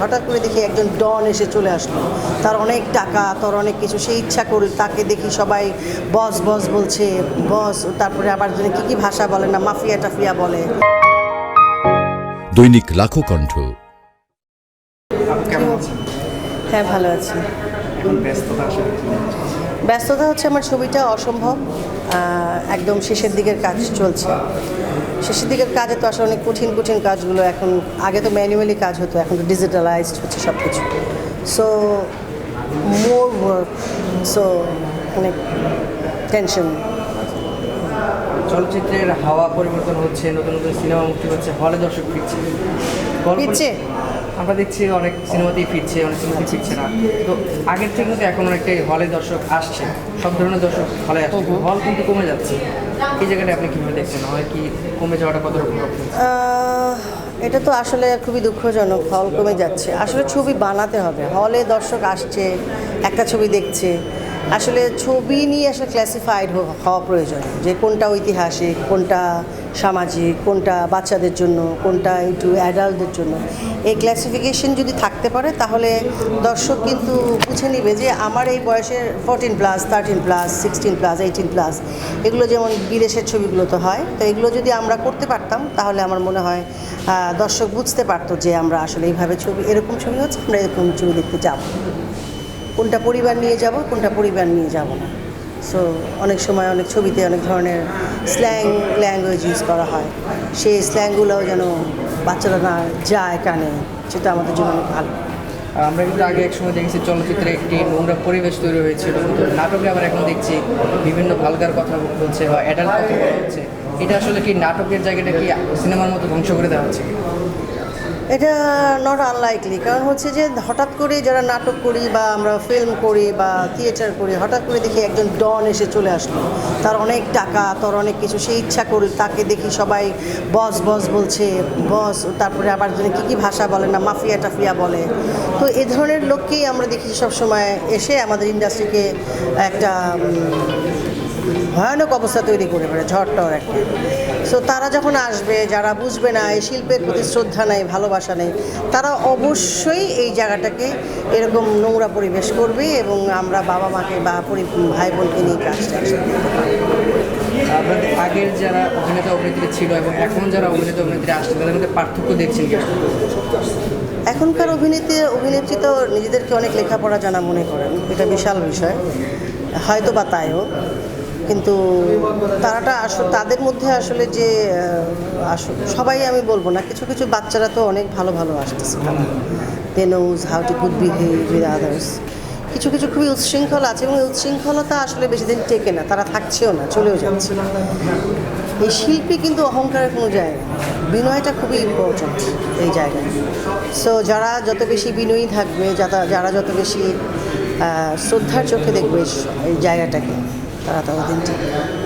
হঠাৎ করে দেখি একজন ডন এসে চলে আসলো। তার অনেক টাকা তার অনেক কিছু সে ইচ্ছা করে তাকে দেখি সবাই বস বস বলছে বস তারপরে আবার যেন কী কী ভাষা বলে না মাফিয়া টাফিয়া বলে। দৈনিক লাখো কণ্ঠ। কেমন হ্যাঁ ভালো আছি। ব্যস্ততা হচ্ছে আমার ছবিটা অসম্ভব। একদম শেষের দিকের কাজ চলছে। শেষের দিকের কাজে তো আসলে অনেক কঠিন কঠিন কাজগুলো। এখন আগে তো ম্যানুয়ালি কাজ হতো এখন তো ডিজিটালাইজড হচ্ছে সব কিছু সো মোর ওয়ার্ক সো অনেক টেনশন চলচ্চিত্রের হাওয়া পরিবর্তন হচ্ছে নতুন নতুন সিনেমা মুক্তি হচ্ছে হলে দর্শক ফিরছে। ফিরছে? আমরা দেখছি অনেক সিনেমাতেই ফিরছে অনেক সিনেমাতেই ফিরছে না। তো আগের থেকে কিন্তু এখন অনেকটাই হলে দর্শক আসছে। সব ধরনের দর্শক হলে আসছে। হল কিন্তু কমে যাচ্ছে। এই জায়গাটা আপনি কীভাবে দেখছেন? হয় কি কমে যাওয়াটা কতটা রকম এটা তো আসলে খুবই দুঃখজনক। হল কমে যাচ্ছে। আসলে ছবি বানাতে হবে। হলে দর্শক আসছে একটা ছবি দেখছে। আসলে ছবি নিয়ে আসলে ক্লাসিফাইড হওয়া প্রয়োজন। যে কোনটা ঐতিহাসিক, কোনটা সামাজিক, কোনটা বাচ্চাদের জন্য, কোনটা একটু অ্যাডাল্টদের জন্য। এই ক্লাসিফিকেশন যদি থাকতে পারে, তাহলে দর্শক কিন্তু বুঝে নিবে যে আমার এই বয়সের fourteen plus thirteen plus sixteen plus eighteen plus এগুলো যেমন বিদেশের ছবিগুলো তো হয়, তো এগুলো যদি আমরা করতে পারতাম, তাহলে আমার মনে হয় দর্শক বুঝতে পারতো যে আমরা আসলে এইভাবে ছবি, এরকম ছবি হচ্ছে, আমরা এরকম ছবি দেখতে যাব। কোনটা পরিবার নিয়ে যাব, কোনটা পরিবার নিয়ে যাব না। সো অনেক সময় অনেক ছবিতে অনেক ধরনের স্ল্যাং ল্যাঙ্গুয়েজ ইউজ করা হয়। সেই স্ল্যাংগুলোও যেন বাচ্চারা না যায় কানে, সেটা আমাদের জন্য অনেক ভালো। আমরা কিন্তু আগে এক সময় দেখেছি চলচ্চিত্রে একটি নোংরা পরিবেশ তৈরি হয়েছিল। কিন্তু নাটকে আবার এখন দেখছি বিভিন্ন ভালগার কথা বলছে বা অ্যাডাল্ট কথা বলছে। এটা আসলে কি নাটকের জায়গাটা কি সিনেমার মতো ধ্বংস করে দেওয়া হচ্ছে? এটা নট আনলাইকলি কারণ হচ্ছে যে হঠাৎ করে যারা নাটক করি বা আমরা ফিল্ম করি বা থিয়েটার করি, হঠাৎ করে দেখি একজন ডন এসে চলে আসলো। তার অনেক টাকা, তার অনেক কিছু, সে ইচ্ছা করে তাকে দেখি সবাই বস বস বলছে বস তারপরে আবার যেন কী কী ভাষা বলে না, মাফিয়া টাফিয়া বলে। তো এ ধরনের লোককেই আমরা দেখি সবসময় এসে আমাদের ইন্ডাস্ট্রিকে একটা ভয়ানক অবস্থা তৈরি করে ফেলে ঝড় টর একটা। সো তারা যখন আসবে যারা বুঝবে না এই শিল্পের প্রতি শ্রদ্ধা নেই ভালোবাসা নেই তারা অবশ্যই এই জায়গাটাকে এরকম নোংরা পরিবেশ করবে এবং আমরা বাবা মাকে বা পরি ভাই বোনকে নিয়ে কাজটা একসাথে আপনাদের আগের যারা অভিনেতা অভিনেত্রী ছিল এবং এখন যারা অভিনেতা অভিনেত্রী আসছে তাদের মধ্যে পার্থক্য দেখছেন কি? এখনকার অভিনেত্রী অভিনেত্রী তো নিজেদেরকে অনেক লেখাপড়া জানা মনে করেন এটা বিশাল বিষয়। হয়তো বা তাইও। কিন্তু তারাটা আসলে, তাদের মধ্যে আসলে যে সবাই আমি বলব না, কিছু কিছু বাচ্চারা তো অনেক ভালো ভালো আসতেছে। They knows how to good behave with others কিছু কিছু খুবই উচ্ছৃঙ্খল আছে এবং উচ্ছৃঙ্খলতা আসলে বেশি দিন টেকে না, তারা থাকছেও না, চলেও যাচ্ছে। এই শিল্পী কিন্তু অহংকারের কোনো জায়গা বিনয়টা খুবই ইম্পর্ট্যান্ট এই জায়গায়। সো যারা যত বেশি বিনয়ী থাকবে যারা যত বেশি শ্রদ্ধার চোখে দেখবে এই জায়গাটাকে estará todo dentro.